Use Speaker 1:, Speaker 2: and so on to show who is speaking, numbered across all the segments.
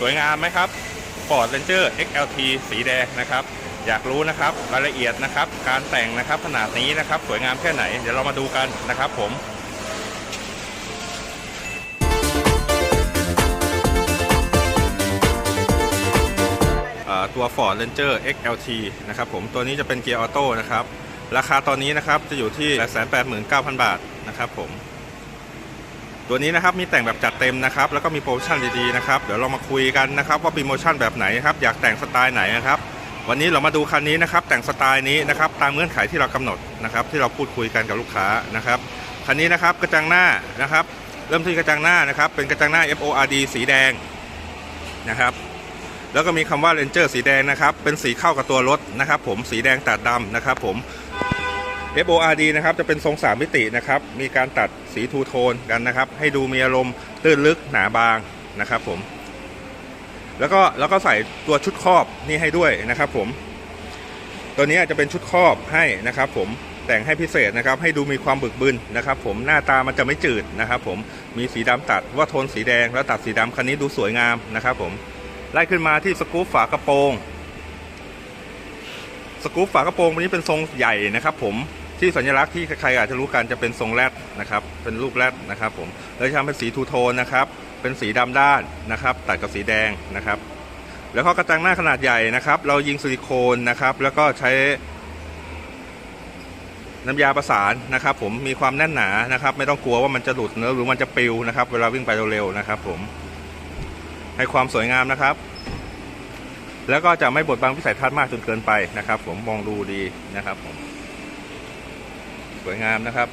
Speaker 1: สวยงามไหมครับ Ford Ranger XLT สีแดงนะครับ อยากรู้นะครับรายละเอียดนะครับ การแต่งนะครับขนาดนี้นะครับ สวยงามแค่ไหน เดี๋ยวเรามาดูกันนะครับผมตัว Ford Ranger XLT นะครับผมตัวนี้จะเป็นเกียร์ออโต้นะครับ ราคาตอนนี้นะครับจะอยู่ที่ 889,000 บาทนะครับผม ตัวนี้นะครับมีแต่งแบบจัดเต็มนะครับแล้วก็มีโปรโมชั่นดีๆนะครับเดี๋ยวเรามาคุยกันนะครับว่าโปรโมชั่นแบบไหนครับอยากแต่งสไตล์ไหนนะครับวันนี้เรามาดูคันนี้นะครับแต่งสไตล์นี้นะครับตามเงื่อนไขที่เรากำหนดนะครับที่เราพูดคุยกันกับลูกค้านะครับคันนี้นะครับกระจังหน้านะครับเริ่มที่กระจังหน้านะครับเป็นกระจังหน้า FORD สีแดงนะครับแล้วก็มีคำว่า Ranger สีแดงนะครับเป็นสีเข้ากับตัวรถนะครับผมสีแดงตัดดำนะครับผม FORD นะครับจะเป็นทรงสามมิตินะครับ มีการตัดสีทูโทนกันนะครับ ให้ดูมีอารมณ์ตื้นลึกหนาบางนะครับผม แล้วก็แล้วก็ใส่ตัวชุดครอบนี่ให้ด้วยนะครับผม ตัวนี้จะเป็นชุดครอบให้นะครับผมแต่งให้พิเศษนะครับ ให้ดูมีความบึกบึนนะครับ ผมหน้าตามันจะไม่จืดนะครับ ผมมีสีดำตัดว่าโทนสีแดง แล้วตัดสีดำคันนี้ดูสวยงามนะครับ ผมไล่ขึ้นมาที่สกู๊ปฝากระโปรง สกู๊ปฝากระโปรงวันนี้เป็นทรงใหญ่นะครับ ผมที่สัญลักษณ์ที่ใครๆอาจจะรู้กันจะเป็นทรงแรดนะครับ เป็นรูปแรดนะครับ ผมแล้วทำเป็นสีทูโทนนะครับ เป็นสีดำด้านนะครับ ตัดกับสีแดงนะครับ แล้วก็กระจังหน้าขนาดใหญ่นะครับ เรายิงซิลิโคนนะครับ แล้วก็ใช้น้ำยาประสานนะครับ ผมมีความแน่นหนานะครับ ไม่ต้องกลัวว่ามันจะหลุดหรือมันจะปลิวนะครับ เวลาวิ่งไปเร็วๆนะครับ ผมให้ความสวยงามนะครับ แล้วก็จะไม่บดบังวิสัยทัศน์มากจนเกินไปนะครับ ผมมองดูดีนะครับผมสวยงามนะครับ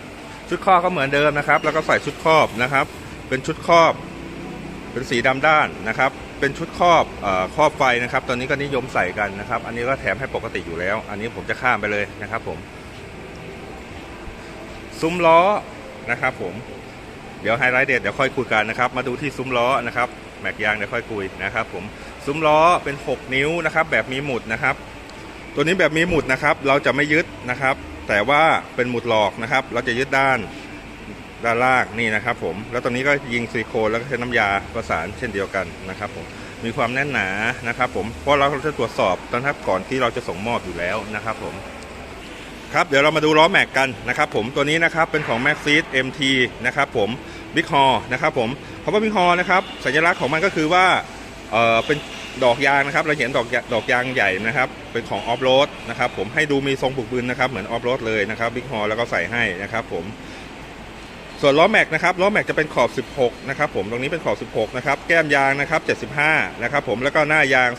Speaker 1: ชุดครอบก็เหมือนเดิมนะครับ แล้วก็ใส่ชุดครอบนะครับ เป็นชุดครอบ เป็นสีดำด้านนะครับ เป็นชุดครอบเออครอบไฟนะครับ ตอนนี้ก็นิยมใส่กันนะครับ อันนี้ก็แถมให้ปกติอยู่แล้ว อันนี้ผมจะข้ามไปเลยนะครับ ผม ซุ้มล้อนะครับ ผมเดี๋ยวไฮไลท์เด็ดเดี๋ยวค่อยคุยกันนะครับ มาดูที่ซุ้มล้อนะครับ ม็กยางเดี๋ยวค่อยคุยนะครับผมซุ้มล้อเป็น 6 นิ้วนะครับแบบมีหมุดนะครับ ตัวนี้แบบมีหมุดนะครับเราจะไม่ยึดนะครับ แต่ว่าเป็นหมุดหลอกนะครับ เราจะยึดด้านด้านล่างนี่นะครับผมแล้วตอนนี้ก็ยิงซิลิโคนแล้วก็ใช้น้ำยาประสานเช่นเดียวกันนะครับผมมีความแน่นหนานะครับผมเพราะเราจะตรวจสอบตอนทับก่อนที่เราจะส่งมอบอยู่แล้วนะครับผมครับเดี๋ยวเรามาดูล้อแม็กกันนะครับผมตัวนี้นะครับเป็นของ Max Seed MT นะครับผม Big h o นะครับผมคำว่า Big h o นะครับสัญลักษณ์ของมันก็คือว่าเออเป็นดอกยางนะครับเราเห็นดอกยาดอกยางใหญ่นะครับ เป็นของออฟโรดนะครับผมให้ดูมีทรงบุกบึนนะครับเหมือนออฟโรดเลยนะครับ Big h o แล้วก็ใส่ให้นะครับผมส่วนล้อแม็กนะครับล้อแม็กจะเป็นขอบ 16 นะครับผมตรงนี้เป็นขอบ 16 นะครับ แก้มยางนะครับ 75 นะครับผมแล้วก็หน้ายาง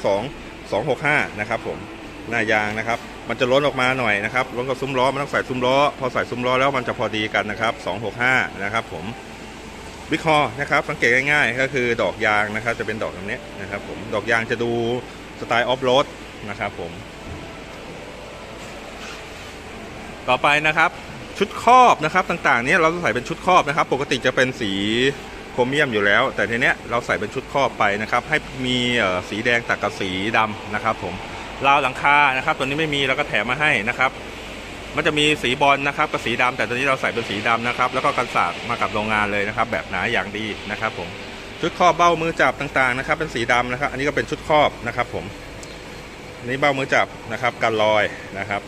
Speaker 1: 2 265 นะครับผมหน้ายางนะครับ มันจะล้นออกมาหน่อยนะครับล้นกับซุ้มล้อมันต้องใส่ซุ้มล้อ พอใส่ซุ้มล้อแล้วมันจะพอดีกันนะครับ 265 นะครับผม บิ๊กคอนะครับสังเกตง่ายๆ ก็คือดอกยางนะครับ จะเป็นดอกตรงนี้นะครับผมดอกยางจะดูสไตล์ออฟโรดนะครับผม ต่อไปนะครับชุดครอบนะครับต่างๆเนี้เราจะใส่เป็นชุดครอบนะครับ ปกติจะเป็นสีโครเมียมอยู่แล้ว แต่ทีเนี้ยเราใส่เป็นชุดครอบไปนะครับ ให้มีสีแดงตัดกับสีดำนะครับ ผมราวหลังคานะครับ ตัวนี้ไม่มีเราก็แถมมาให้นะครับ มันจะมีสีบอลนะครับกับสีดำแต่ตัวนี้เราใส่เป็นสีดำนะครับ แล้วก็กันสาดมากับโรงงานเลยนะครับ แบบหนาอย่างดีนะครับ ผมชุดครอบเบ้ามือจับต่างๆนะครับ เป็นสีดำนะครับ อันนี้ก็เป็นชุดครอบนะครับ ผมนนี้เบ้ามือจับนะครับกันรอยนะครับ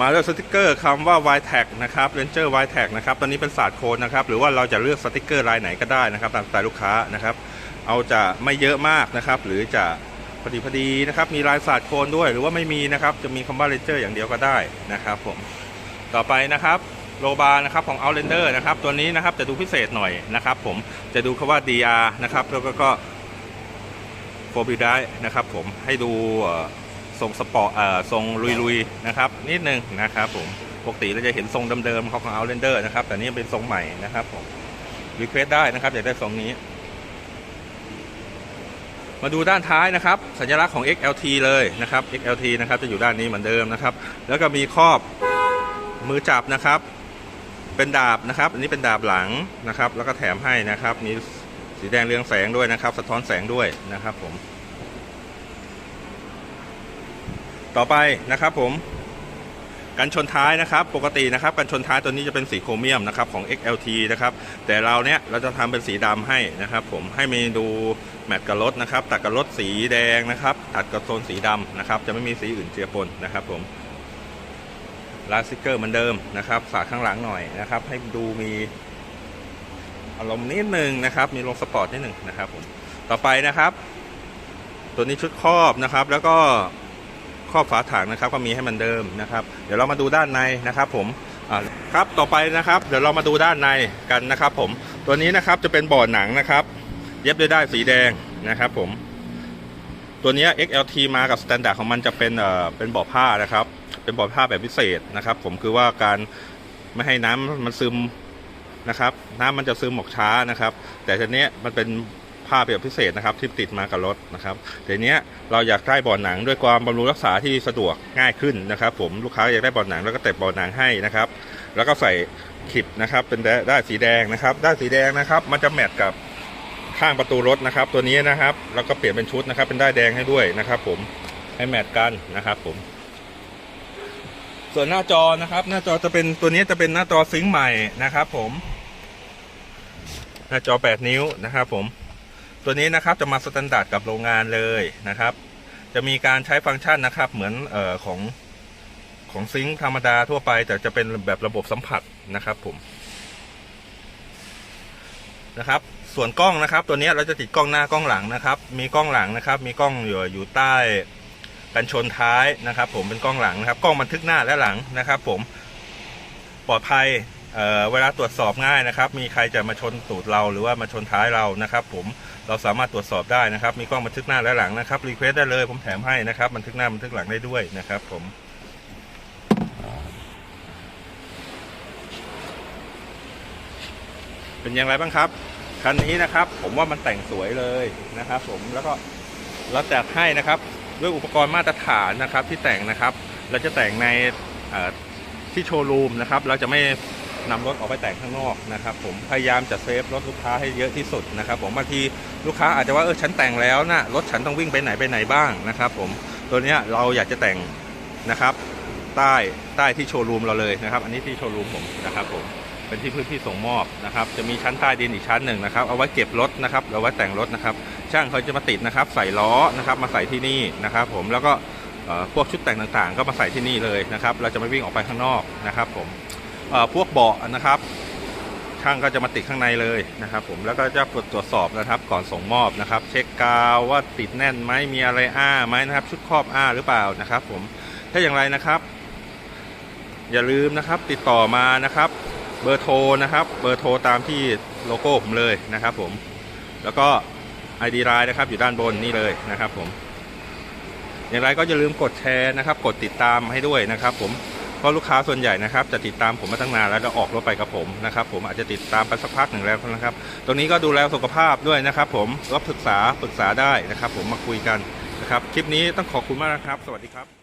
Speaker 1: มาเลือกสติกเกอร์คำว่า y t a g นะครับ Ranger y t a g นะครับตอนนี้เป็นศาสตร์โคดนะครับ หรือว่าเราจะเลือกสติกเกอร์ลายไหนก็ได้นะครับ ตามสไตล์ลูกค้านะครับ เอาจะไม่เยอะมากนะครับ หรือจะ อดีพอดีนะครับ มีลายศาสตร์โคนด้วยหรือว่าไม่มีนะครับ จะมีคำว่า Ranger อย่างเดียวก็ได้นะครับผมต่อไปนะครับโลบานะครับของ Outlander นะครับ ตัวนี้นะครับจะดูพิเศษหน่อยนะครับ ผมจะดูคำว่า DR นะครับแล้วก็ก็โฟบิได้นะครับ ผมให้ดูทรงสปอร์ตเอ่อทรงลุยๆนะครับนิดนึงนะครับผมปกติเราจะเห็นทรงเดิมๆของเอาเลนเดอร์นะครับ แต่นี่เป็นทรงใหม่นะครับผมรีเควสได้นะครับอยากได้ทรงนี้ มาดูด้านท้ายนะครับ สัญลักษณ์ของ XLT เลยนะครับ XLT นะครับจะอยู่ด้านนี้เหมือนเดิมนะครับ แล้วก็มีครอบมือจับนะครับ เป็นดาบนะครับ อันนี้เป็นดาบหลังนะครับ แล้วก็แถมให้นะครับมีสีแดงเรืองแสงด้วยนะครับ สะท้อนแสงด้วยนะครับผม ต่อไปนะครับผม กันชนท้ายนะครับ ปกตินะครับกันชนท้ายตัวนี้จะเป็นสีโครเมียมนะครับของ XLT นะครับ แต่เราเนี้ยเราจะทำเป็นสีดำให้นะครับ ผมให้มีดูแมทกับรถนะครับ ตัดกับรถสีแดงนะครับ ตัดกับโทนสีดำนะครับ จะไม่มีสีอื่นเจือปนนะครับ ผมลาสติกเกอร์เหมือนเดิมนะครับฝาข้างหลังหน่อยนะครับ ให้ดูมีอารมณ์นิดนึงนะครับ มีลงสปอร์ตนิดหนึ่งนะครับ ผม ต่อไปนะครับ ตัวนี้ชุดครอบนะครับ แล้วก็ ครอบฝาถังนะครับ ก็มีให้มันเดิมนะครับ เดี๋ยวเรามาดูด้านในนะครับผมครับต่อไปนะครับเดี๋ยวเรามาดูด้านในกันนะครับ ผมตัวนี้นะครับจะเป็นบอร์ดหนังนะครับ เย็บด้วยด้ายสีแดงนะครับ ผม ตัวนี้ XLT มากับสแตนดาร์ดของมันจะเป็นเอ่อเป็นบอร์ดผ้านะครับ เป็นบอร์ดผ้าแบบพิเศษนะครับ ผมคือว่าการไม่ให้น้ำมันซึมนะครับ น้ำมันจะซึมออกช้านะครับ แต่ทีนี้มันเป็น ผ้าแบบพิเศษนะครับที่ติดมากับรถนะครับแต่เนี้เราอยากได้บอร์ดหนังด้วยความบำรุงรักษาที่สะดวกง่ายขึ้นนะครับ ผมลูกค้าอยากได้บอร์ดหนังแล้วก็เต็บอร์ดหนังให้นะครับ แล้วก็ใส่ขิบนะครับ เป็นได้ายสีแดงนะครับ ได้ายสีแดงนะครับ มันจะแมทกับข้างประตูรถนะครับ ตัวนี้นะครับ แล้วก็เปลี่ยนเป็นชุดนะครับ เป็นได้ายแดงให้ด้วยนะครับ ผมให้แมทกันนะครับ ผม ส่วนหน้าจอนะครับ หน้าจอจะเป็นตัวนี้จะเป็นหน้าจอซิงค์ใหม่นะครับ ผมหน้าจอ 8 นิ้วนะครับผม ตัวนี้นะครับจะมาสแตนดาร์ดกับโรงงานเลยนะครับ จะมีการใช้ฟังก์ชันนะครับเหมือนออของของซิงค์ธรรมดาทั่วไป แต่จะเป็นแบบระบบสัมผัสนะครับผมนะครับส่วนกล้องนะครับ ตัวนี้เราจะติดกล้องหน้ากล้องหลังนะครับ มีกล้องหลังนะครับ มีกล้องอยู่อยู่ใต้กันชนท้ายนะครับ ผมเป็นกล้องหลังนะครับ กล้องบันทึกหน้าและหลังนะครับ ผมปลอดภัย เเวลาตรวจสอบง่ายนะครับ มีใครจะมาชนตูดเราหรือว่ามาชนท้ายเรานะครับ ผมเราสามารถตรวจสอบได้นะครับ มีกล้องบันทึกหน้าและหลังนะครับรีเควสได้เลย ผมแถมให้นะครับบันทึกหน้าบันทึกหลังได้ด้วยนะครับ ผมเป็นอย่างไรบ้างครับคันนี้นะครับ ผมว่ามันแต่งสวยเลยนะครับ ผมแล้วก็เราจัดให้นะครับ ด้วยอุปกรณ์มาตรฐานนะครับ ที่แต่งนะครับ เราจะแต่งในที่โชว์รูมนะครับ เราจะไม่ นำรถออกไปแต่งข้างนอกนะครับผมพยายามจะเซฟรถลูกค้าให้เยอะที่สุดนะครับผมบางทีลูกค้าอาจจะว่าเออฉันแต่งแล้วนะรถฉันต้องวิ่งไปไหนไปไหนบ้างนะครับผมตัวเนี้ยเราอยากจะแต่งนะครับใต้ใต้ที่โชว์รูมเราเลยนะครับ อันนี้ที่โชว์รูมผมนะครับผมเป็นที่พื้นที่ส่งมอบนะครับ จะมีชั้นใต้ดินอีกชั้นหนึ่งนะครับ เอาไว้เก็บรถนะครับเอาไว้แต่งรถนะครับ ช่างเขาจะมาติดนะครับ ใส่ล้อนะครับ มาใส่ที่นี่นะครับ ผมแล้วก็เอ่อพวกชุดแต่งต่างๆ ก็มาใส่ที่นี่เลยนะครับ เราจะไม่วิ่งออกไปข้างนอกนะครับ ผม พวกเบาะนะครับช่างก็จะมาติดข้างในเลยนะครับ ผมแล้วก็จะตรวจสอบนะครับก่อนส่งมอบนะครับ เช็คกาวว่าติดแน่นไหมมีอะไรอ้าไหมนะครับ ชุดครอบอ้าหรือเปล่านะครับ ผมถ้าอย่างไรนะครับ อย่าลืมนะครับติดต่อมานะครับ เบอร์โทรนะครับ เบอร์โทรตามที่โลโก้ผมเลยนะครับ ผมแล้วก็ ID ไลน์นะครับ อยู่ด้านบนนี่เลยนะครับ ผม อย่างไรก็อย่าลืมกดแชร์นะครับ กดติดตามให้ด้วยนะครับ ผม เพราะลูกค้าส่วนใหญ่นะครับจะติดตามผมมาตั้งนานแล้วจะออกรถไปกับผมนะครับผมอาจจะติดตามไปสักพักหนึ่งแล้วนะครับ ตรงนี้ก็ดูแลสุขภาพด้วยนะครับผมรับปรึกษาปรึกษาได้นะครับ ผมมาคุยกันนะครับ คลิปนี้ต้องขอบคุณมากนะครับ สวัสดีครับ